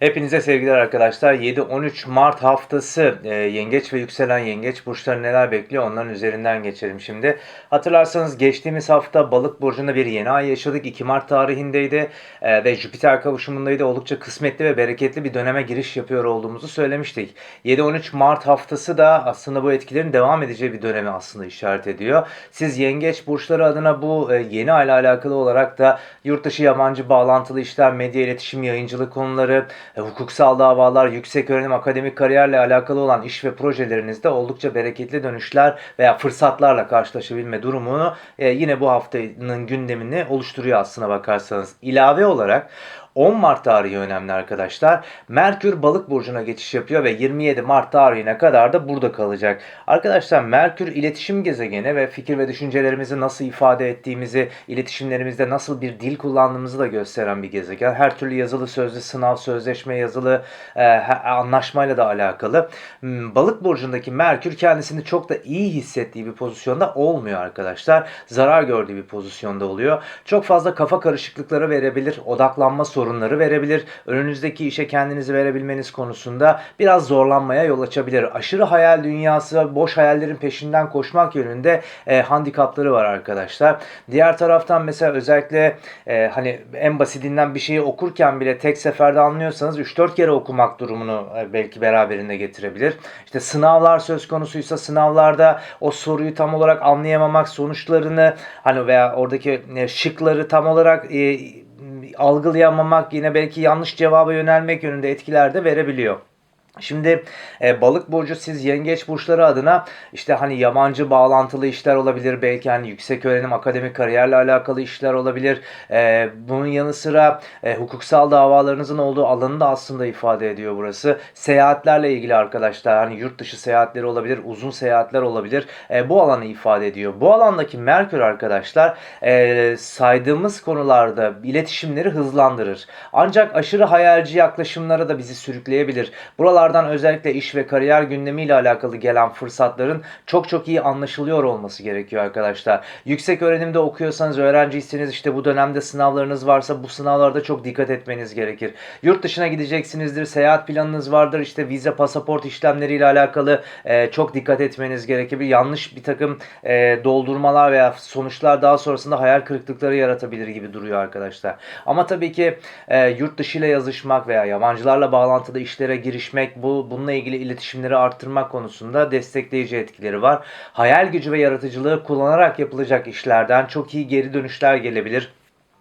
Hepinize sevgiler arkadaşlar. 7-13 Mart haftası e, yengeç ve yükselen yengeç burçları neler bekliyor onların üzerinden geçelim şimdi. Hatırlarsanız geçtiğimiz hafta balık burcunda bir yeni ay yaşadık. 2 Mart tarihindeydi e, ve Jüpiter kavuşumundaydı. Oldukça kısmetli ve bereketli bir döneme giriş yapıyor olduğumuzu söylemiştik. 7-13 Mart haftası da aslında bu etkilerin devam edeceği bir dönemi aslında işaret ediyor. Siz yengeç burçları adına bu e, yeni ayla alakalı olarak da yurt dışı yabancı bağlantılı işler, medya iletişim, yayıncılık konuları, hukuksal davalar, yüksek öğrenim, akademik kariyerle alakalı olan iş ve projelerinizde oldukça bereketli dönüşler veya fırsatlarla karşılaşabilme durumunu e, yine bu haftanın gündemini oluşturuyor aslına bakarsanız. İlave olarak 10 Mart tarihi önemli arkadaşlar. Merkür balık burcuna geçiş yapıyor ve 27 Mart tarihine kadar da burada kalacak. Arkadaşlar Merkür iletişim gezegeni ve fikir ve düşüncelerimizi nasıl ifade ettiğimizi, iletişimlerimizde nasıl bir dil kullandığımızı da gösteren bir gezegen. Her türlü yazılı, sözlü, sınav, sözleşme, yazılı e, anlaşmayla da alakalı. Hmm, Balık burcundaki Merkür kendisini çok da iyi hissettiği bir pozisyonda olmuyor arkadaşlar. Zarar gördüğü bir pozisyonda oluyor. Çok fazla kafa karışıklıkları verebilir, odaklanma sorunları verebilir. Önünüzdeki işe kendinizi verebilmeniz konusunda biraz zorlanmaya yol açabilir. Aşırı hayal dünyası, boş hayallerin peşinden koşmak yönünde e, handikapları var arkadaşlar. Diğer taraftan mesela özellikle e, hani en basitinden bir şeyi okurken bile tek seferde anlıyorsanız 3-4 kere okumak durumunu e, belki beraberinde getirebilir. İşte sınavlar söz konusuysa sınavlarda o soruyu tam olarak anlayamamak, sonuçlarını hani veya oradaki e, şıkları tam olarak e, algılayamamak yine belki yanlış cevaba yönelmek yönünde etkiler de verebiliyor. Şimdi e, balık burcu siz yengeç burçları adına işte hani yabancı bağlantılı işler olabilir belki hani yüksek öğrenim akademik kariyerle alakalı işler olabilir. E, bunun yanı sıra e, hukuksal davalarınızın olduğu alanı da aslında ifade ediyor burası. Seyahatlerle ilgili arkadaşlar hani yurt dışı seyahatleri olabilir uzun seyahatler olabilir e, bu alanı ifade ediyor. Bu alandaki Merkür arkadaşlar e, saydığımız konularda iletişimleri hızlandırır. Ancak aşırı hayalci yaklaşımlara da bizi sürükleyebilir. Buralar Buralardan özellikle iş ve kariyer gündemiyle alakalı gelen fırsatların çok çok iyi anlaşılıyor olması gerekiyor arkadaşlar. Yüksek öğrenimde okuyorsanız, öğrenciyseniz işte bu dönemde sınavlarınız varsa bu sınavlarda çok dikkat etmeniz gerekir. Yurt dışına gideceksinizdir, seyahat planınız vardır, işte vize, pasaport işlemleriyle alakalı e, çok dikkat etmeniz gerekir. Yanlış bir takım e, doldurmalar veya sonuçlar daha sonrasında hayal kırıklıkları yaratabilir gibi duruyor arkadaşlar. Ama tabii ki e, yurt dışı ile yazışmak veya yabancılarla bağlantılı işlere girişmek bu bununla ilgili iletişimleri arttırmak konusunda destekleyici etkileri var. Hayal gücü ve yaratıcılığı kullanarak yapılacak işlerden çok iyi geri dönüşler gelebilir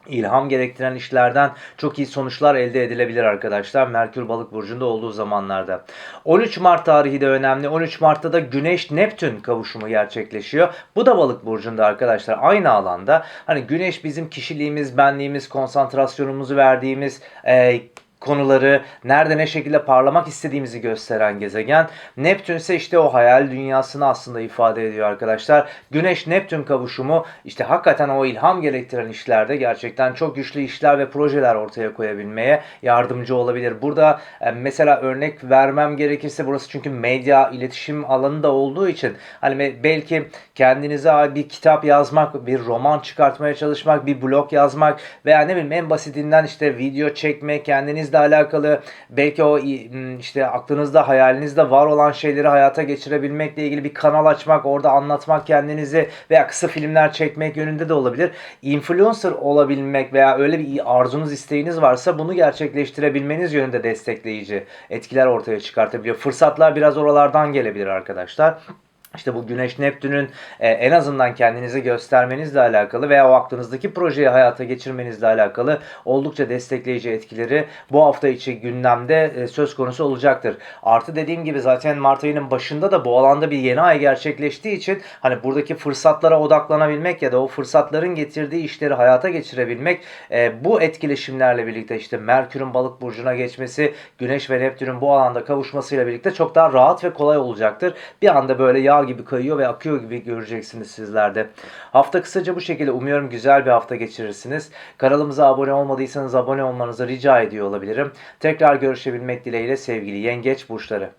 ilham gerektiren işlerden çok iyi sonuçlar elde edilebilir arkadaşlar. Merkür Balık burcunda olduğu zamanlarda. 13 Mart tarihi de önemli. 13 Mart'ta da Güneş Neptün kavuşumu gerçekleşiyor. Bu da Balık burcunda arkadaşlar. Aynı alanda. Hani Güneş bizim kişiliğimiz, benliğimiz, konsantrasyonumuzu verdiğimiz e, konuları nerede ne şekilde parlamak istediğimizi gösteren gezegen. Neptün ise işte o hayal dünyasını aslında ifade ediyor arkadaşlar. Güneş Neptün kavuşumu işte hakikaten o ilham gerektiren işlerde gerçekten çok güçlü işler ve projeler ortaya koyabilmeye yardımcı olabilir. Burada e, mesela örnek vermem gerekirse burası çünkü medya iletişim alanında olduğu için hani belki kendinize bir kitap yazmak, bir roman çıkartmaya çalışmak, bir blog yazmak veya ne bileyim en basitinden işte video çekmek, kendiniz kendinizle alakalı belki o işte aklınızda hayalinizde var olan şeyleri hayata geçirebilmekle ilgili bir kanal açmak, orada anlatmak kendinizi veya kısa filmler çekmek yönünde de olabilir. Influencer olabilmek veya öyle bir arzunuz, isteğiniz varsa bunu gerçekleştirebilmeniz yönünde destekleyici etkiler ortaya çıkartabiliyor. Fırsatlar biraz oralardan gelebilir arkadaşlar. İşte bu Güneş Neptün'ün e, en azından kendinizi göstermenizle alakalı veya o aklınızdaki projeyi hayata geçirmenizle alakalı oldukça destekleyici etkileri bu hafta içi gündemde e, söz konusu olacaktır. Artı dediğim gibi zaten Mart ayının başında da bu alanda bir yeni ay gerçekleştiği için hani buradaki fırsatlara odaklanabilmek ya da o fırsatların getirdiği işleri hayata geçirebilmek e, bu etkileşimlerle birlikte işte Merkür'ün balık burcuna geçmesi, Güneş ve Neptün'ün bu alanda kavuşmasıyla birlikte çok daha rahat ve kolay olacaktır. Bir anda böyle yağ gibi kayıyor ve akıyor gibi göreceksiniz sizlerde. Hafta kısaca bu şekilde umuyorum güzel bir hafta geçirirsiniz. Kanalımıza abone olmadıysanız abone olmanızı rica ediyor olabilirim. Tekrar görüşebilmek dileğiyle sevgili yengeç burçları.